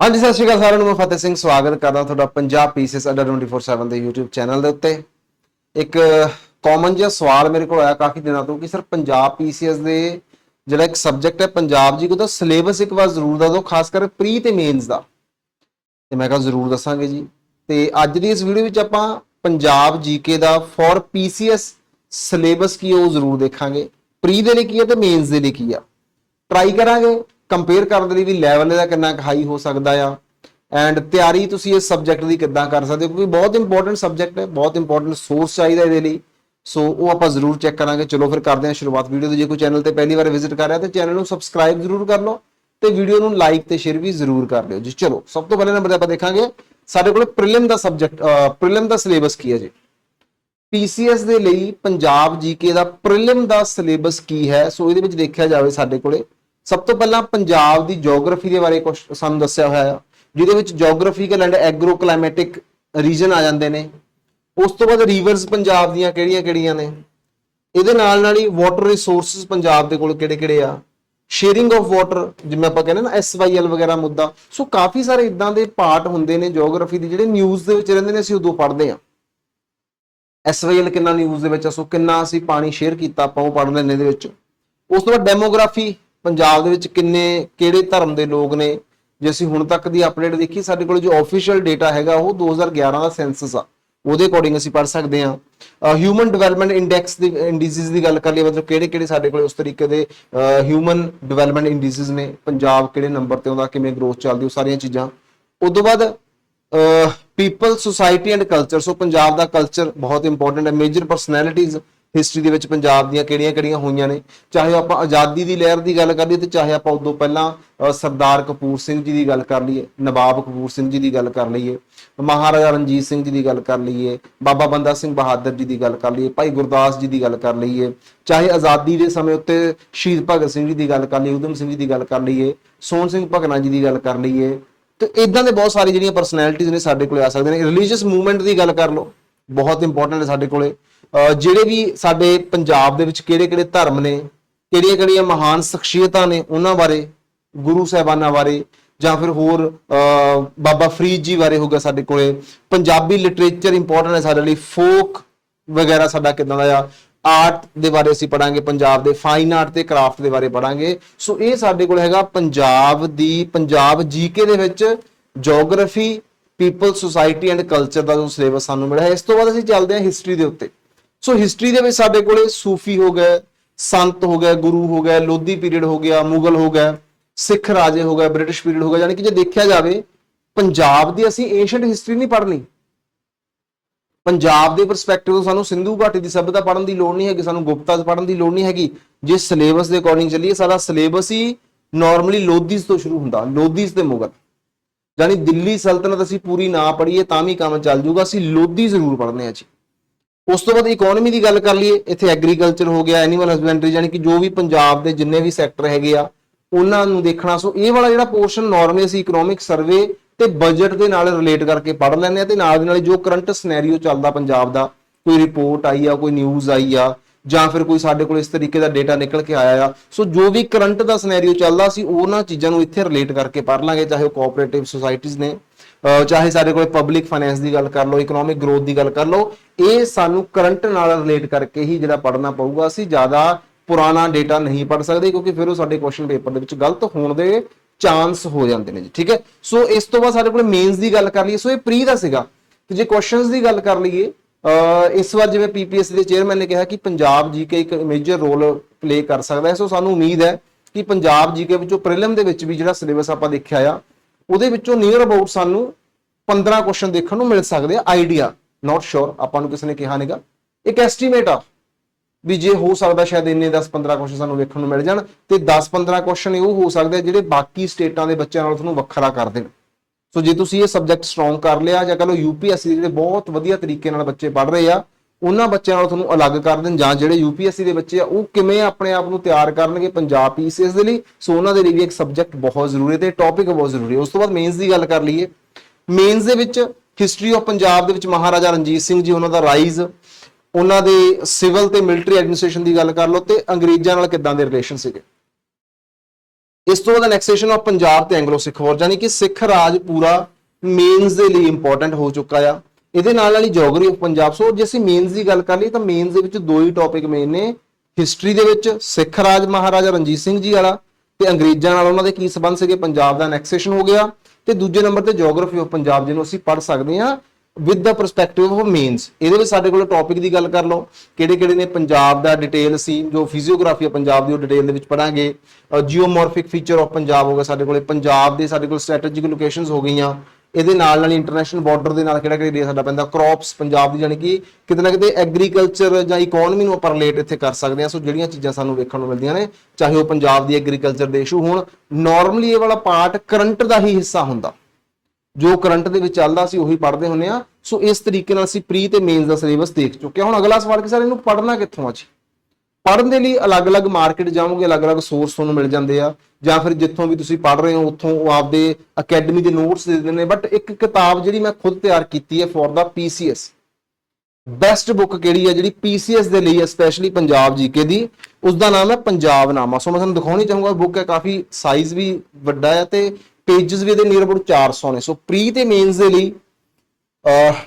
ਹਾਂਜੀ, ਸਤਿ ਸ਼੍ਰੀ ਅਕਾਲ ਸਾਰਿਆਂ ਨੂੰ। ਮੈਂ ਫਤਿਹ ਸਿੰਘ, ਸਵਾਗਤ ਕਰਦਾ ਤੁਹਾਡਾ ਪੰਜਾਬ ਪੀਸੀਐਸ ਅੱਡਾ 24/7 ਦੇ YouTube ਚੈਨਲ ਦੇ ਉੱਤੇ। ਇੱਕ ਕਾਮਨ ਜਿਹਾ ਸਵਾਲ ਮੇਰੇ ਕੋਲ ਆਇਆ ਕਾਫੀ ਦਿਨਾਂ ਤੋਂ ਕਿ ਸਰ ਪੰਜਾਬ ਪੀਸੀਐਸ ਦੇ ਜਿਹੜਾ ਇੱਕ ਸਬਜੈਕਟ ਹੈ ਪੰਜਾਬ ਜੀ ਉਹਦਾ ਸਿਲੇਬਸ ਇੱਕ ਵਾਰ ਜ਼ਰੂਰ ਦੱਸ ਦਿਓ, ਖਾਸ ਕਰ ਪ੍ਰੀ ਤੇ ਮੇਨਸ ਦਾ। ਤੇ ਮੈਂ ਕਿਹਾ ਜ਼ਰੂਰ ਦੱਸਾਂਗੇ ਜੀ। ਤੇ ਅੱਜ ਦੀ ਇਸ ਵੀਡੀਓ ਵਿੱਚ ਆਪਾਂ ਪੰਜਾਬ ਜੀਕੇ ਦਾ ਫॉर ਪੀਸੀਐਸ ਸਿਲੇਬਸ ਕੀ ਉਹ ਜ਼ਰੂਰ ਦੇਖਾਂਗੇ। ਪ੍ਰੀ ਦੇ ਲਈ ਕੀ ਹੈ ਤੇ ਮੇਨਸ ਦੇ ਲਈ ਕੀ ਆ ਟਰਾਈ ਕਰਾਂਗੇ। ਕੰਪੇਅਰ ਕਰਨ ਦੇ ਲਈ ਵੀ ਲੈਵਲ ਇਹਦਾ ਕਿੰਨਾ ਹਾਈ ਹੋ ਸਕਦਾ ਆ। ਐਂਡ ਤਿਆਰੀ ਤੁਸੀਂ ਇਸ ਸਬਜੈਕਟ ਦੀ ਕਿੱਦਾਂ ਕਰ ਸਕਦੇ ਹੋ? ਕਿਉਂਕਿ ਬਹੁਤ ਇੰਪੋਰਟੈਂਟ ਸਬਜੈਕਟ ਹੈ, ਬਹੁਤ ਇੰਪੋਰਟੈਂਟ ਸੋਰਸ ਚਾਹੀਦਾ ਇਹਦੇ ਲਈ। ਸੋ ਉਹ ਆਪਾਂ ਜ਼ਰੂਰ ਚੈੱਕ ਕਰਾਂਗੇ। ਚਲੋ ਫਿਰ ਕਰਦੇ ਹਾਂ ਸ਼ੁਰੂਆਤ ਵੀਡੀਓ ਦੀ। ਜੇ ਕੋਈ ਚੈਨਲ ਤੇ ਪਹਿਲੀ ਵਾਰ ਵਿਜ਼ਿਟ ਕਰ ਰਿਹਾ ਤੇ ਚੈਨਲ ਨੂੰ ਸਬਸਕ੍ਰਾਈਬ ਜ਼ਰੂਰ ਕਰ ਲਓ ਤੇ ਵੀਡੀਓ ਨੂੰ ਲਾਈਕ ਤੇ ਸ਼ੇਅਰ ਵੀ ਜ਼ਰੂਰ ਕਰ ਲਿਓ ਜੀ। ਚਲੋ, ਸਭ ਤੋਂ ਪਹਿਲੇ ਨੰਬਰ ਤੇ ਆਪਾਂ ਦੇਖਾਂਗੇ। ਸਾਡੇ ਕੋਲ ਪ੍ਰੀਲਿਮ ਦਾ ਸਬਜੈਕਟ ਪ੍ਰੀਲਿਮ ਦਾ ਸਿਲੇਬਸ ਕੀ ਹੈ ਜੀ? ਪੀਸੀਐਸ ਦੇ ਲਈ ਪੰਜਾਬ ਜੀਕੇ ਦਾ ਪ੍ਰੀਲਿਮ ਦਾ ਸਿਲੇਬਸ ਕੀ ਹੈ? ਸੋ ਇਹਦੇ ਵਿੱਚ ਦੇਖਿਆ ਜਾਵੇ ਸਾਡੇ ਕੋਲੇ। ਸਭ ਤੋਂ ਪਹਿਲਾਂ ਪੰਜਾਬ ਦੀ ਜੀਓਗ੍ਰਾਫੀ ਦੇ ਬਾਰੇ ਕੁਝ ਸਾਨੂੰ ਦੱਸਿਆ ਹੋਇਆ ਹੈ ਜਿਹਦੇ ਵਿੱਚ geographical and agro climatic region ਆ ਜਾਂਦੇ ਨੇ। ਉਸ ਤੋਂ ਬਾਅਦ ਰਿਵਰਸ ਪੰਜਾਬ ਦੀਆਂ ਕਿਹੜੀਆਂ-ਕਿਹੜੀਆਂ ਨੇ? ਇਹਦੇ ਨਾਲ ਨਾਲ ਹੀ ਵਾਟਰ ਰਿਸੋਰਸਸ ਪੰਜਾਬ ਦੇ ਕੋਲ ਕਿਹੜੇ-ਕਿਹੜੇ ਆ? ਸ਼ੇਅਰਿੰਗ ਆਫ ਵਾਟਰ ਜਿਵੇਂ ਆਪਾਂ ਕਹਿੰਦੇ ਨਾ ਐਸਵਾਈਐਲ ਵਗੈਰਾ ਮੁੱਦਾ, ਸੋ ਕਾਫੀ ਸਾਰੇ ਇਦਾਂ ਦੇ ਪਾਰਟ ਹੁੰਦੇ ਨੇ ਜੀਓਗ੍ਰਾਫੀ ਦੇ ਜਿਹੜੇ ਨਿਊਜ਼ ਦੇ ਵਿੱਚ ਰਹਿੰਦੇ ਨੇ, ਅਸੀਂ ਉਦੋਂ ਪੜ੍ਹਦੇ ਆ ਐਸਵਾਈਐਲ ਕਿੰਨਾ ਨਿਊਜ਼ ਦੇ ਵਿੱਚ ਆ, ਸੋ ਕਿੰਨਾ ਅਸੀਂ ਪਾਣੀ ਸ਼ੇਅਰ ਕੀਤਾ, ਆਪਾਂ ਉਹ ਪੜ੍ਹ ਲੈਂਦੇ ਦੇ ਵਿੱਚ। ਉਸ ਤੋਂ ਬਾਅਦ ਡੈਮੋਗ੍ਰਾਫੀ ਪੰਜਾਬ ਦੇ ਵਿੱਚ ਕਿੰਨੇ, ਕਿਹੜੇ ਧਰਮ ਦੇ ਲੋਕ ਨੇ? ਜੇ ਅਸੀਂ ਹੁਣ ਤੱਕ ਦੀ ਅਪਡੇਟ ਦੇਖੀ, ਸਾਡੇ ਕੋਲ ਜੋ ਆਫੀਸ਼ੀਅਲ ਡੇਟਾ ਹੈਗਾ, ਉਹ 2011 ਦਾ ਸੈਂਸਸ ਆ। ਉਹਦੇ ਅਕੋਰਡਿੰਗ ਅਸੀਂ ਪੜ੍ਹ ਸਕਦੇ ਹਾਂ। ਹਿਊਮਨ ਡਿਵੈਲਪਮੈਂਟ ਇੰਡੈਕਸ ਦੀ ਇੰਡੀਸਿਸ ਦੀ ਗੱਲ ਕਰ ਲਈ ਮਤਲਬ ਕਿਹੜੇ ਕਿਹੜੇ ਸਾਡੇ ਕੋਲ ਉਸ ਤਰੀਕੇ ਦੇ ਹਿਊਮਨ ਡਿਵੈਲਪਮੈਂਟ ਇੰਡੀਸਿਸ ਨੇ, ਪੰਜਾਬ ਕਿਹੜੇ ਨੰਬਰ ਤੇ ਆਉਂਦਾ ਕਿਵੇਂ ਗਰੋਥ ਚੱਲਦੀ, ਉਹ ਸਾਰੀਆਂ ਚੀਜ਼ਾਂ। ਉਸ ਤੋਂ ਬਾਅਦ people society and culture so Punjab the culture ਬਹੁਤ ਇੰਪੋਰਟੈਂਟ ਹੈ ਮੇਜਰ ਪਰਸਨੈਲਿਟੀਜ਼ ਹਿਸਟਰੀ ਦੇ ਵਿੱਚ ਪੰਜਾਬ ਦੀਆਂ ਕਿਹੜੀਆਂ-ਕਿਹੜੀਆਂ ਹੋਈਆਂ ਨੇ ਚਾਹੇ ਆਪਾਂ ਆਜ਼ਾਦੀ ਦੀ ਲਹਿਰ ਦੀ ਗੱਲ ਕਰ ਲਈਏ ਤੇ ਚਾਹੇ ਆਪਾਂ ਉਦੋਂ ਪਹਿਲਾਂ ਸਰਦਾਰ ਕਪੂਰ ਸਿੰਘ ਜੀ ਦੀ ਗੱਲ ਕਰ ਲਈਏ ਨਵਾਬ ਕਪੂਰ ਸਿੰਘ ਜੀ ਦੀ ਗੱਲ ਕਰ ਲਈਏ ਮਹਾਰਾਜਾ ਰਣਜੀਤ ਸਿੰਘ ਜੀ ਦੀ ਗੱਲ ਕਰ ਲਈਏ ਬਾਬਾ ਬੰਦਾ ਸਿੰਘ ਬਹਾਦਰ ਜੀ ਦੀ ਗੱਲ ਕਰ ਲਈਏ ਭਾਈ ਗੁਰਦਾਸ ਜੀ ਦੀ ਗੱਲ ਕਰ ਲਈਏ ਚਾਹੇ ਆਜ਼ਾਦੀ ਦੇ ਸਮੇਂ ਉੱਤੇ ਸ਼ਹੀਦ ਭਗਤ ਸਿੰਘ ਜੀ ਦੀ ਗੱਲ ਕਰ ਲਈਏ ਉਦਮ ਸਿੰਘ ਜੀ ਦੀ ਗੱਲ ਕਰ ਲਈਏ ਸੋਹਣ ਸਿੰਘ ਭਗਨਾ ਜੀ ਦੀ ਗੱਲ ਕਰ ਲਈਏ ਤੇ ਇਦਾਂ ਦੇ ਬਹੁਤ ਸਾਰੇ ਜਿਹੜੀਆਂ ਪਰਸਨੈਲਿਟੀਜ਼ ਨੇ ਸਾਡੇ ਕੋਲੇ ਆ ਸਕਦੇ ਨੇ ਰਿਲੀਜੀਅਸ ਮੂਵਮੈਂਟ ਦੀ ਗੱਲ ਕਰ ਲਓ ਬਹੁਤ ਇੰਪੋਰਟੈਂਟ ਹੈ ਸਾਡੇ ਕੋਲੇ ਜਿਹੜੇ ਵੀ ਸਾਡੇ ਪੰਜਾਬ ਦੇ ਵਿੱਚ ਕਿਹੜੇ-ਕਿਹੜੇ ਧਰਮ ਨੇ, ਕਿਹੜੀਆਂ-ਕਿਹੜੀਆਂ ਮਹਾਨ ਸ਼ਖਸੀਅਤਾਂ ਨੇ ਉਹਨਾਂ ਬਾਰੇ, ਗੁਰੂ ਸਾਹਿਬਾਨਾਂ ਬਾਰੇ ਜਾਂ ਫਿਰ ਹੋਰ ਬਾਬਾ ਫਰੀਦ ਜੀ ਬਾਰੇ ਹੋਗਾ ਸਾਡੇ ਕੋਲੇ, ਪੰਜਾਬੀ ਲਿਟਰੇਚਰ ਇੰਪੋਰਟੈਂਟ ਹੈ ਸਾਡੇ ਲਈ ਫੋਕ ਵਗੈਰਾ ਸਾਡਾ ਕਿਦਾਂ ਦਾ ਆ ਆਰਟ ਦੇ ਬਾਰੇ ਅਸੀਂ ਪੜਾਂਗੇ ਪੰਜਾਬ ਦੇ ਫਾਈਨ ਆਰਟ ਤੇ ਕਰਾਫਟ ਦੇ ਬਾਰੇ ਪੜਾਂਗੇ ਸੋ ਇਹ ਸਾਡੇ ਕੋਲ ਹੈਗਾ ਪੰਜਾਬ ਦੀ, ਪੰਜਾਬ ਜੀਕੇ ਦੇ ਵਿੱਚ geography people society and culture ਦਾ ਜੋ ਸਿਲੇਬਸ ਸਾਨੂੰ ਮਿਲਿਆ ਹੈ। ਇਸ ਤੋਂ ਬਾਅਦ ਅਸੀਂ ਚੱਲਦੇ ਹਾਂ ਹਿਸਟਰੀ ਦੇ ਉੱਤੇ। ਸੋ ਹਿਸਟਰੀ ਦੇ ਵਿੱਚ ਸਾਡੇ ਕੋਲੇ ਸੂਫੀ ਹੋ ਗਏ, ਸੰਤ ਹੋ ਗਏ, ਗੁਰੂ ਹੋ ਗਏ, ਲੋਧੀ ਪੀਰੀਅਡ ਹੋ ਗਿਆ, ਮੁਗਲ ਹੋ ਗਏ, ਸਿੱਖ ਰਾਜੇ ਹੋ ਗਏ, ਬ੍ਰਿਟਿਸ਼ ਪੀਰੀਅਡ ਹੋ ਗਿਆ। ਯਾਨੀ ਕਿ ਜੇ ਦੇਖਿਆ ਜਾਵੇ, ਪੰਜਾਬ ਦੀ ਅਸੀਂ ਏਸ਼ੀਅੰਟ ਹਿਸਟਰੀ ਨਹੀਂ ਪੜ੍ਹਨੀ ਪੰਜਾਬ ਦੇ ਪਰਸਪੈਕਟਿਵ ਤੋਂ ਸਾਨੂੰ ਸਿੰਧੂ ਘਾਟੀ ਦੀ ਸਭਿਅਤਾ ਪੜ੍ਹਨ ਦੀ ਲੋੜ ਨਹੀਂ ਹੈਗੀ, ਸਾਨੂੰ ਗੁਪਤਾ ਪੜ੍ਹਨ ਦੀ ਲੋੜ ਨਹੀਂ ਹੈਗੀ। ਜੇ ਸਿਲੇਬਸ ਦੇ ਅਕੋਰਡਿੰਗ ਚੱਲੀਏ, ਸਾਡਾ ਸਿਲੇਬਸ ਹੀ ਨਾਰਮਲੀ ਲੋਧੀਜ਼ ਤੋਂ ਸ਼ੁਰੂ ਹੁੰਦਾ ਲੋਧੀਜ਼ ਤੇ ਮੁਗਲ। ਯਾਨੀ ਦਿੱਲੀ ਸਲਤਨਤ ਅਸੀਂ ਪੂਰੀ ਨਾ ਪੜ੍ਹੀਏ, ਤਾਂ ਵੀ ਕੰਮ ਚੱਲ ਜਾਊਗਾ ਅਸੀਂ ਲੋਧੀ ਜ਼ਰੂਰ ਪੜ੍ਹਨੇ ਆ ਜੀ। ਉਸ ਤੋਂ ਬਾਅਦ ਇਕਨੋਮੀ ਦੀ ਗੱਲ ਕਰ ਲਈਏ, ਇੱਥੇ ਐਗਰੀਕਲਚਰ ਹੋ ਗਿਆ ਐਨੀਮਲ ਹਸਬੈਂਡਰੀ ਯਾਨੀ ਕਿ ਜੋ ਵੀ ਪੰਜਾਬ ਦੇ ਜਿੰਨੇ ਵੀ ਸੈਕਟਰ ਹੈਗੇ ਆ, ਉਹਨਾਂ ਨੂੰ ਦੇਖਣਾ। ਸੋ ਇਹ ਵਾਲਾ ਜਿਹੜਾ ਪੋਰਸ਼ਨ ਨਾਰਮਲੀ ਅਸੀਂ ਇਕਨੋਮਿਕ ਸਰਵੇ ਤੇ ਬਜਟ ਦੇ ਨਾਲ ਰਿਲੇਟ ਕਰਕੇ ਪੜ੍ਹ ਲੈਂਦੇ ਆ ਤੇ ਨਾਲ ਦੀ ਨਾਲ ਜੋ ਕਰੰਟ ਸਿਨੈਰੀਓ ਚੱਲਦਾ ਪੰਜਾਬ ਦਾ, ਕੋਈ ਰਿਪੋਰਟ ਆਈ ਆ, ਕੋਈ ਨਿਊਜ਼ ਆਈ ਆ ਜਾਂ ਫਿਰ ਕੋਈ ਸਾਡੇ ਕੋਲ ਇਸ ਤਰੀਕੇ ਦਾ ਡੇਟਾ ਨਿਕਲ ਕੇ ਆਇਆ ਆ। ਸੋ ਜੋ ਵੀ ਕਰੰਟ ਦਾ ਸਿਨੈਰੀਓ ਚੱਲਦਾ ਸੀ, ਉਹਨਾਂ ਚੀਜ਼ਾਂ ਨੂੰ ਇੱਥੇ ਰਿਲੇਟ ਕਰਕੇ ਪੜ੍ਹ ਲਾਂਗੇ, ਚਾਹੇ ਉਹ ਕੋਆਪਰੇਟਿਵ ਸੁਸਾਇਟੀਆਂ ਨੇ ਚਾਹੇ ਸਾਡੇ ਕੋਲ ਪਬਲਿਕ ਫਾਈਨੈਂਸ ਦੀ ਗੱਲ ਕਰ ਲਓ ਇਕਨੋਮਿਕ ਗਰੋਥ ਦੀ ਗੱਲ ਕਰ ਲਓ, ਇਹ ਸਾਨੂੰ ਕਰੰਟ ਨਾਲ ਰਿਲੇਟ ਕਰਕੇ ਹੀ ਜਿਹੜਾ ਪੜ੍ਹਨਾ ਪਊਗਾ, ਅਸੀਂ ਜ਼ਿਆਦਾ ਪੁਰਾਣਾ ਡੇਟਾ ਨਹੀਂ ਪੜ੍ਹ ਸਕਦੇ, ਕਿਉਂਕਿ ਫਿਰ ਉਹ ਸਾਡੇ ਕੁਐਸਚਨ ਪੇਪਰ ਦੇ ਵਿੱਚ ਗਲਤ ਹੋਣ ਦੇ ਚਾਂਸ ਹੋ ਜਾਂਦੇ ਨੇ ਜੀ, ਠੀਕ ਹੈ? ਸੋ ਇਸ ਤੋਂ ਬਾਅਦ ਸਾਡੇ ਕੋਲ ਮੇਨਸ ਦੀ ਗੱਲ ਕਰ ਲਈਏ ਸੋ ਇਹ ਪ੍ਰੀ ਦਾ ਸੀਗਾ। ਤੇ ਜੇ ਕੁਐਸਚਨਸ ਦੀ ਗੱਲ ਕਰ ਲਈਏ ਇਸ ਵਾਰ ਜਿਵੇਂ ਪੀਪੀਐਸ ਦੇ ਚੇਅਰਮੈਨ ਨੇ ਕਿਹਾ ਕਿ ਪੰਜਾਬ ਜੀਕੇ ਇੱਕ ਮੇਜਰ ਰੋਲ ਪਲੇ ਕਰ ਸਕਦਾ ਹੈ, ਸੋ ਸਾਨੂੰ ਉਮੀਦ ਹੈ ਕਿ ਪੰਜਾਬ ਜੀਕੇ ਵਿੱਚੋਂ ਪ੍ਰੀਲਿਮ ਦੇ ਵਿੱਚ ਵੀ ਜਿਹੜਾ ਸਿਲੇਬਸ ਆਪਾਂ ਦੇਖਿਆ ਆ, ਉਹਦੇ ਵਿੱਚੋਂ ਨੀਅਰ ਅਬਾਊਟ ਸਾਨੂੰ 15 ਕੁਐਸਚਨ ਦੇਖਣ ਨੂੰ ਮਿਲ ਸਕਦੇ ਆ ਆਈਡੀਆ ਨਾਟ ਸ਼ੋਰ ਆਪਾਂ ਨੂੰ ਕਿਸੇ ਨੇ ਕਿਹਾ ਨਹੀਂਗਾ ਇੱਕ ਐਸਟੀਮੇਟ ਆ ਵੀ ਜੇ ਹੋ ਸਕਦਾ ਸ਼ਾਇਦ ਇੰਨੇ 10-15 ਕੁਐਸਚਨ ਸਾਨੂੰ ਵੇਖਣ ਨੂੰ ਮਿਲ ਜਾਣ, ਤੇ 10-15 ਕੁਐਸਚਨ ਇਹ ਹੋ ਸਕਦੇ ਜਿਹੜੇ ਬਾਕੀ ਸਟੇਟਾਂ ਦੇ ਬੱਚਿਆਂ ਨਾਲ ਤੁਹਾਨੂੰ ਵੱਖਰਾ ਕਰ ਦੇਣ। ਸੋ ਜੇ ਤੁਸੀਂ ਇਹ ਸਬਜੈਕਟ ਸਟਰੋਂਗ ਕਰ ਲਿਆ ਜਾਂ ਕਹ ਲਓ ਯੂਪੀਐਸਸੀ ਦੇ ਜਿਹੜੇ ਬਹੁਤ ਵਧੀਆ ਤਰੀਕੇ ਨਾਲ ਬੱਚੇ ਪੜ੍ਹ ਰਹੇ ਆ, ਉਹਨਾਂ ਬੱਚਿਆਂ ਨਾਲੋਂ ਤੁਹਾਨੂੰ ਅਲੱਗ ਕਰ ਦੇਣ ਜਾਂ ਜਿਹੜੇ ਯੂਪੀਐਸਸੀ ਦੇ ਬੱਚੇ ਆ, ਉਹ ਕਿਵੇਂ ਆਪਣੇ ਆਪ ਨੂੰ ਤਿਆਰ ਕਰਨਗੇ ਪੰਜਾਬ ਪੀਸੀਐਸ ਦੇ ਲਈ? ਸੋ ਉਹਨਾਂ ਦੇ ਲਈ ਵੀ ਇੱਕ ਸਬਜੈਕਟ ਬਹੁਤ ਜ਼ਰੂਰੀ ਹੈ ਤੇ ਟੌਪਿਕ ਬਹੁਤ ਜ਼ਰੂਰੀ ਹੈ। ਉਸ ਤੋਂ ਬਾਅਦ ਮੇਨਸ ਦੀ ਗੱਲ ਕਰ ਲਈਏ। ਮੇਨਸ ਦੇ ਵਿੱਚ ਹਿਸਟਰੀ ਆਫ ਪੰਜਾਬ ਦੇ ਵਿੱਚ ਮਹਾਰਾਜਾ ਰਣਜੀਤ ਸਿੰਘ ਜੀ, ਉਹਨਾਂ ਦਾ ਰਾਈਜ਼ ਉਹਨਾਂ ਦੇ ਸਿਵਲ ਤੇ ਮਿਲਟਰੀ ਐਡਮਿਨਿਸਟ੍ਰੇਸ਼ਨ ਦੀ ਗੱਲ ਕਰ ਲਓ ਤੇ ਅੰਗਰੇਜ਼ਾਂ ਨਾਲ ਕਿੱਦਾਂ ਦੇ ਰਿਲੇਸ਼ਨ ਸੀਗੇ? ਇਸ ਤੋਂ ਬਾਅਦ ਐਨੈਕਸੇਸ਼ਨ ਆਫ ਪੰਜਾਬ ਤੇ ਐਂਗਲੋ ਸਿੱਖ ਵਾਰ ਯਾਨੀ ਕਿ ਸਿੱਖ ਰਾਜ ਪੂਰਾ ਮੇਨਸ ਦੇ ਲਈ ਇੰਪੋਰਟੈਂਟ ਹੋ ਚੁੱਕਾ ਆ। ਇਹਦੇ ਨਾਲ ਨਾਲ ਹੀ ਜੀਓਗ੍ਰਾਫੀ ਆਫ ਪੰਜਾਬ ਸੋ ਜੇ ਅਸੀਂ ਮੇਨਸ ਦੀ ਗੱਲ ਕਰ ਲਈ, ਤਾਂ ਮੇਨਸ ਦੇ ਵਿੱਚ ਦੋ ਹੀ ਟੌਪਿਕ ਮੇਨ ਨੇ ਹਿਸਟਰੀ ਦੇ ਵਿੱਚ ਸਿੱਖ ਰਾਜ ਮਹਾਰਾਜਾ ਰਣਜੀਤ ਸਿੰਘ ਜੀ ਵਾਲਾ ਤੇ ਅੰਗਰੇਜ਼ਾਂ ਨਾਲ ਉਹਨਾਂ ਦੇ ਕੀ ਸਬੰਧ ਸੀਗੇ ਪੰਜਾਬ ਦਾ ਐਨੈਕਸੇਸ਼ਨ ਹੋ ਗਿਆ। ਤੇ ਦੂਜੇ ਨੰਬਰ ਤੇ ਜੀਓਗ੍ਰਾਫੀ ਆਫ ਪੰਜਾਬ ਜਿਹਨੂੰ ਅਸੀਂ ਪੜ੍ਹ ਸਕਦੇ ਹਾਂ। With the perspective of mains ਇਹਦੇ ਵਿੱਚ ਸਾਡੇ ਕੋਲ ਟੌਪਿਕ ਦੀ ਗੱਲ ਕਰ ਲਓ ਕਿਹੜੇ ਕਿਹੜੇ ਨੇ ਪੰਜਾਬ ਦਾ ਡਿਟੇਲ ਸੀ ਜੋ ਫਿਜ਼ੀਓਗ੍ਰਾਫੀ ਆ ਪੰਜਾਬ ਦੀ, ਉਹ ਡਿਟੇਲ ਦੇ ਵਿੱਚ ਪੜਾਂਗੇ। ਜੀਓਮੋਰਫਿਕ ਫੀਚਰ ਆਫ ਪੰਜਾਬ ਹੋਗਾ ਸਾਡੇ ਕੋਲੇ। ਪੰਜਾਬ ਦੇ ਸਾਡੇ ਕੋਲ ਸਟ੍ਰੈਟੇਜਿਕ ਲੋਕੇਸ਼ਨਸ ਹੋ ਗਈਆਂ। ਇਹਦੇ ਨਾਲ ਨਾਲ ਇੰਟਰਨੈਸ਼ਨਲ ਬਾਰਡਰ ਦੇ ਨਾਲ ਕਿਹੜਾ ਕਿਹੜਾ ਏਰੀਆ ਸਾਡਾ ਪੈਂਦਾ? ਕ੍ਰੌਪਸ ਪੰਜਾਬ ਦੀ ਜਾਨੀ ਕਿ ਕਿਤੇ ਨਾ ਕਿਤੇ ਐਗਰੀਕਲਚਰ ਜਾਂ ਇਕਨੋਮੀ ਨੂੰ ਆਪਾਂ ਰਿਲੇਟ ਇੱਥੇ ਕਰ ਸਕਦੇ ਹਾਂ। ਸੋ ਜਿਹੜੀਆਂ ਚੀਜ਼ਾਂ ਸਾਨੂੰ ਵੇਖਣ ਨੂੰ ਮਿਲਦੀਆਂ ਨੇ, ਚਾਹੇ ਉਹ ਪੰਜਾਬ ਦੀ ਐਗਰੀਕਲਚਰ ਦੇ ਇਸ਼ੂ ਹੋਣ ਨਾਰਮਲੀ ਇਹ ਵਾਲਾ ਪਾਰਟ ਕਰੰਟ ਦਾ ਹੀ ਹਿੱਸਾ ਹੁੰਦਾ। ਜੋ ਕਰੰਟ ਦੇ ਵਿੱਚ ਚੱਲਦਾ ਸੀ ਉਹੀ ਪੜ੍ਹਦੇ ਹੁੰਨੇ ਆ। ਸੋ ਇਸ ਤਰੀਕੇ ਨਾਲ ਅਸੀਂ ਪ੍ਰੀ ਤੇ ਮੇਨਸ ਦਾ ਸਿਲੇਬਸ ਦੇਖ ਚੁੱਕੇ ਹਾਂ। ਹੁਣ ਅਗਲਾ ਸਵਾਲ ਕਿ ਸਰ ਇਹਨੂੰ ਪੜ੍ਹਨਾ ਕਿੱਥੋਂ ਆ ਜੀ? ਪੜ੍ਹਨ ਦੇ ਲਈ ਅਲੱਗ-ਅਲੱਗ ਮਾਰਕੀਟ ਜਾਓਗੇ ਅਲੱਗ-ਅਲੱਗ ਸੋਰਸ ਤੁਹਾਨੂੰ ਮਿਲ ਜਾਂਦੇ ਆ। ਜਾਂ ਫਿਰ ਜਿੱਥੋਂ ਵੀ ਤੁਸੀਂ ਪੜ੍ਹ ਰਹੇ ਹੋ, ਉੱਥੋਂ ਉਹ ਆਪਦੇ ਅਕੈਡਮੀ ਦੇ ਨੋਟਸ ਦੇ ਦਿੰਦੇ ਨੇ। ਬਟ ਇੱਕ ਕਿਤਾਬ ਜਿਹੜੀ ਮੈਂ ਖੁਦ ਤਿਆਰ ਕੀਤੀ ਹੈ for the PCS best book ਕਿਹੜੀ ਹੈ ਜਿਹੜੀ ਪੀਸੀਐਸ ਦੇ ਲਈ ਹੈ ਸਪੈਸ਼ਲੀ ਪੰਜਾਬ ਜੀਕੇ ਦੀ? ਉਸ ਦਾ ਨਾਮ ਹੈ ਪੰਜਾਬ ਨਾਮਾ। ਸੋ ਮੈਂ ਤੁਹਾਨੂੰ ਦਿਖਾਉਣੀ ਚਾਹੂੰਗਾ ਬੁੱਕ ਹੈ ਕਾਫੀ ਸਾਈਜ਼ ਵੀ ਵੱਡਾ ਹੈ ਤੇ ਪੇजेस ਵੀ ਇਹਦੇ ਨੀਅਰ ਅਬਾਊਟ 400 ਨੇ। ਸੋ ਪ੍ਰੀ ਤੇ ਮੇਨਸ ਦੇ ਲਈ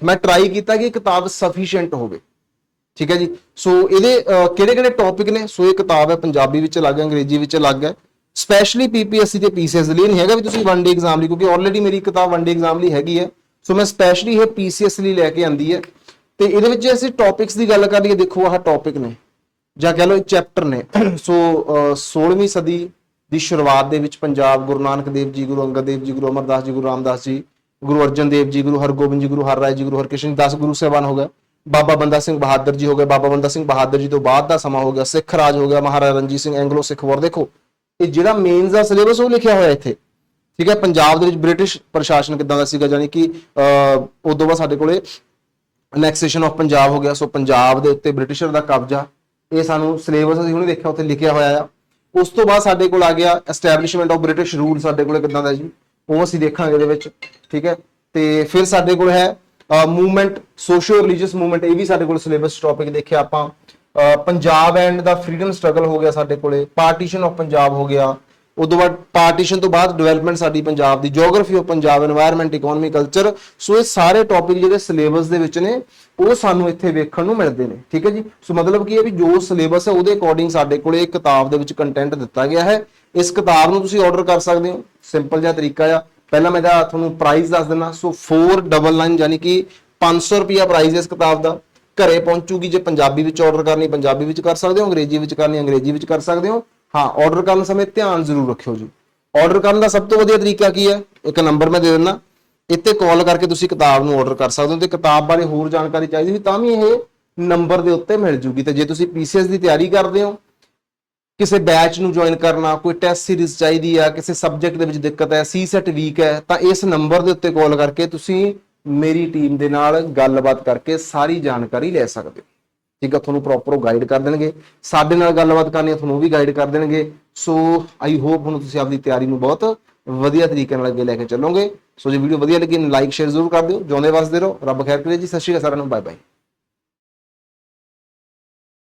ਮੈਂ ਟਰਾਈ ਕੀਤਾ ਕਿ ਇਹ ਕਿਤਾਬ ਸਫੀਸ਼ੀਐਂਟ ਹੋਵੇ। ਠੀਕ ਹੈ ਜੀ? ਸੋ ਇਹਦੇ ਕਿਹੜੇ ਕਿਹੜੇ ਟੌਪਿਕ ਨੇ? ਸੋ ਇਹ ਕਿਤਾਬ ਹੈ, ਪੰਜਾਬੀ ਵਿੱਚ ਅਲੱਗ ਹੈ, ਅੰਗਰੇਜ਼ੀ ਵਿੱਚ ਅਲੱਗ ਹੈ। ਸਪੈਸ਼ਲੀ ਪੀਪੀਐਸਸੀ ਤੇ ਪੀਸੀਐਸ ਲਈ ਨਹੀਂ ਹੈਗਾ ਵੀ ਤੁਸੀਂ ਵਨ ਡੇ ਐਗਜ਼ਾਮ ਲਈ, ਕਿਉਂਕਿ ਆਲਰੇਡੀ ਮੇਰੀ ਕਿਤਾਬ ਵਨ ਡੇ ਐਗਜ਼ਾਮ ਲਈ ਹੈਗੀ ਹੈ। ਸੋ ਮੈਂ ਸਪੈਸ਼ਲੀ ਇਹ ਪੀਸੀਐਸ ਲਈ ਲੈ ਕੇ ਆਂਦੀ ਹੈ। ਤੇ ਇਹਦੇ ਵਿੱਚ ਜੇ ਅਸੀਂ ਟੌਪਿਕਸ ਦੀ ਗੱਲ ਕਰ ਲਈਏ, ਦੇਖੋ ਆਹ ਟੌਪਿਕ ਨੇ। ਜਾਂ ਕਹ ਲਓ ਚੈਪਟਰ ਨੇ। ਸੋ ਅਹ 16ਵੀਂ ਸਦੀ ਦੀ ਸ਼ੁਰੂਆਤ ਦੇ ਵਿੱਚ ਪੰਜਾਬ ਗੁਰੂ ਨਾਨਕ ਦੇਵ ਜੀ, ਗੁਰੂ ਅੰਗਦ ਦੇਵ ਜੀ, ਗੁਰੂ ਅਮਰਦਾਸ ਜੀ, ਗੁਰੂ ਰਾਮਦਾਸ ਜੀ, ਗੁਰੂ ਅਰਜਨ ਦੇਵ ਜੀ, ਗੁਰੂ ਹਰਗੋਬਿੰਦ ਜੀ, ਗੁਰੂ ਹਰਰਾਏ ਜੀ, ਗੁਰੂ ਹਰਕ੍ਰਿਸ਼ਨ 10 ਗੁਰੂ ਸਾਹਿਬਾਨ ਹੋ ਗਏ। ਬਾਬਾ ਬੰਦਾ ਸਿੰਘ ਬਹਾਦਰ ਜੀ ਹੋ ਗਏ। ਬਾਬਾ ਬੰਦਾ ਸਿੰਘ ਬਹਾਦਰ ਜੀ ਤੋਂ ਬਾਅਦ ਦਾ ਸਮਾਂ ਹੋ ਗਿਆ। ਸਿੱਖ ਰਾਜ ਹੋ ਗਿਆ। ਮਹਾਰਾਜਾ ਰਣਜੀਤ ਸਿੰਘ ਐਂਗਲੋ ਸਿੱਖ ਵਾਰ ਦੇਖੋ। ਇਹ ਜਿਹੜਾ ਮੇਨਸ ਦਾ ਸਿਲੇਬਸ ਉਹ ਲਿਖਿਆ ਹੋਇਆ ਇੱਥੇ। ਠੀਕ ਹੈ? ਪੰਜਾਬ ਦੇ ਵਿੱਚ ਬ੍ਰਿਟਿਸ਼ ਪ੍ਰਸ਼ਾਸਨ ਕਿਦਾਂ ਦਾ ਸੀਗਾ? ਯਾਨੀ ਕਿ, ਅਹ, ਉਦੋਂ ਬਾਅਦ ਸਾਡੇ ਕੋਲੇ ਅਨੈਕਸੇਸ਼ਨ ਆਫ ਪੰਜਾਬ ਹੋ ਗਿਆ। ਸੋ ਪੰਜਾਬ ਦੇ ਉੱਤੇ ਬ੍ਰਿਟਿਸ਼ਰ ਦਾ ਕਬਜ਼ਾ। ਇਹ ਸਾਨੂੰ ਸਿਲੇਬਸ ਅਸੀਂ ਹੁਣੇ ਦੇਖਿਆ, ਉੱਥੇ ਲਿਖਿਆ ਹੋਇਆ ਆ। ਉਸ ਤੋਂ ਬਾਅਦ ਸਾਡੇ ਕੋਲ ਆ ਗਿਆ ਐਸਟੈਬਲਿਸ਼ਮੈਂਟ ਆਫ ਬ੍ਰਿਟਿਸ਼ ਰੂਲ ਸਾਡੇ ਕੋਲ ਕਿਦਾਂ ਦਾ ਜੀ? ਉਹ ਅਸੀਂ ਦੇਖਾਂਗੇ ਇਹਦੇ ਵਿੱਚ, ਠੀਕ ਹੈ? ਤੇ ਫਿਰ ਸਾਡੇ ਕੋਲ ਹੈ ਮੂਵਮੈਂਟ ਸੋਸ਼ੀਓ ਰਿਲੀਜੀਅਸ ਮੂਵਮੈਂਟ ਇਹ ਵੀ ਸਾਡੇ ਕੋਲ ਸਿਲੇਬਸ ਟੌਪਿਕ ਦੇਖਿਆ ਆਪਾਂ। Punjab and the freedom struggle ਹੋ ਗਿਆ ਸਾਡੇ ਕੋਲੇ ਪਾਰਟੀਸ਼ਨ ਆਫ ਪੰਜਾਬ ਹੋ ਗਿਆ। ਉਦੋਂ ਬਾਅਦ ਪਾਰਟੀਸ਼ਨ ਤੋਂ ਬਾਅਦ ਡਿਵੈਲਪਮੈਂਟ ਸਾਡੀ ਪੰਜਾਬ ਦੀ geography of Punjab environment economy culture so ਇਹ ਸਾਰੇ ਟੌਪਿਕ ਜਿਹੜੇ ਸਿਲੇਬਸ ਦੇ ਵਿੱਚ ਨੇ, ਉਹ ਸਾਨੂੰ ਇੱਥੇ ਵੇਖਣ ਨੂੰ ਮਿਲਦੇ ਨੇ, ਠੀਕ ਹੈ ਜੀ? ਸੋ ਮਤਲਬ ਕੀ ਹੈ ਵੀ ਜੋ ਸਿਲੇਬਸ ਹੈ ਉਹਦੇ ਅਕੋਰਡਿੰਗ ਸਾਡੇ ਕੋਲੇ ਇੱਕ ਕਿਤਾਬ ਦੇ ਵਿੱਚ ਕੰਟੈਂਟ ਦਿੱਤਾ ਗਿਆ ਹੈ। ਇਸ ਕਿਤਾਬ ਨੂੰ ਤੁਸੀਂ ਆਰਡਰ ਕਰ ਸਕਦੇ ਹੋ ਸਿੰਪਲ ਜਿਹਾ ਤਰੀਕਾ ਆ। ਪਹਿਲਾਂ ਮੈਂ ਦਾ ਤੁਹਾਨੂੰ ਪ੍ਰਾਈਸ ਦੱਸ ਦਿੰਦਾ, ਸੋ 499 ਯਾਨੀ ਕਿ 500 ਰੁਪਿਆ ਪ੍ਰਾਈਸ ਇਸ ਕਿਤਾਬ ਦਾ। ਘਰੇ ਪਹੁੰਚੂਗੀ ਜੇ ਪੰਜਾਬੀ ਵਿੱਚ ਆਰਡਰ ਕਰਨੀ, ਪੰਜਾਬੀ ਵਿੱਚ ਕਰ ਸਕਦੇ ਹੋ, ਅੰਗਰੇਜ਼ੀ ਵਿੱਚ ਕਰਨੀ, ਅੰਗਰੇਜ਼ੀ ਵਿੱਚ ਕਰ ਸਕਦੇ ਹੋ। ਹਾਂ ਆਰਡਰ ਕਰਨ ਸਮੇਂ ਧਿਆਨ ਜ਼ਰੂਰ ਰੱਖਿਓ ਜੀ। ਆਰਡਰ ਕਰਨ ਦਾ ਸਭ ਤੋਂ ਵਧੀਆ ਤਰੀਕਾ ਕੀ ਹੈ? ਇੱਕ ਨੰਬਰ ਮੈਂ ਦੇ ਦਿੰਦਾ। ਇੱਥੇ ਕਾਲ ਕਰਕੇ ਤੁਸੀਂ ਕਿਤਾਬ ਨੂੰ ਆਰਡਰ ਕਰ ਸਕਦੇ ਹੋ ਤੇ ਕਿਤਾਬ ਬਾਰੇ ਹੋਰ ਜਾਣਕਾਰੀ ਚਾਹੀਦੀ ਸੀ ਤਾਂ ਵੀ ਇਹ ਨੰਬਰ ਦੇ ਉੱਤੇ ਮਿਲ ਜੂਗੀ। ਤੇ ਜੇ ਤੁਸੀਂ ਪੀਸੀਐਸ ਦੀ ਤਿਆਰੀ ਕਰਦੇ ਹੋ, ਕਿਸੇ ਬੈਚ ਨੂੰ ਜੁਆਇਨ ਕਰਨਾ, ਕੋਈ ਟੈਸਟ ਸੀਰੀਜ਼ ਚਾਹੀਦੀ ਆ, ਕਿਸੇ ਸਬਜੈਕਟ ਦੇ ਵਿੱਚ ਦਿੱਕਤ ਹੈ ਸੀ ਸੈਟ ਵੀਕ ਹੈ, ਤਾਂ ਇਸ ਨੰਬਰ ਦੇ ਉੱਤੇ ਕਾਲ ਕਰਕੇ ਤੁਸੀਂ ਮੇਰੀ ਟੀਮ ਦੇ ਨਾਲ ਗੱਲਬਾਤ ਕਰਕੇ ਸਾਰੀ ਜਾਣਕਾਰੀ ਲੈ ਸਕਦੇ ਹੋ। ਠੀਕ ਆ, ਤੁਹਾਨੂੰ ਪ੍ਰੋਪਰ ਉਹ ਗਾਈਡ ਕਰ ਦੇਣਗੇ। ਸਾਡੇ ਨਾਲ ਗੱਲਬਾਤ ਕਰਨੀ ਹੈ ਤੁਹਾਨੂੰ ਉਹ ਵੀ ਗਾਈਡ ਕਰ ਦੇਣਗੇ। ਸੋ ਆਈ ਹੋਪ ਹੁਣ ਤੁਸੀਂ ਆਪਦੀ ਤਿਆਰੀ ਨੂੰ ਬਹੁਤ ਵਧੀਆ ਤਰੀਕੇ ਨਾਲ ਅੱਗੇ ਲੈ ਕੇ ਚੱਲੋਗੇ। ਸੋ ਜੇ ਵੀਡੀਓ ਵਧੀਆ ਲੱਗੀ ਲਾਈਕ ਸ਼ੇਅਰ ਜ਼ਰੂਰ ਕਰ ਦਿਓ। ਜਿਉਂਦੇ ਵਸਦੇ ਰਹੋ। ਰੱਬ ਖੈਰ ਕਰੇ ਜੀ। ਸਤਿ ਸ਼੍ਰੀ ਅਕਾਲ, ਸਾਰਿਆਂ ਨੂੰ। Bye bye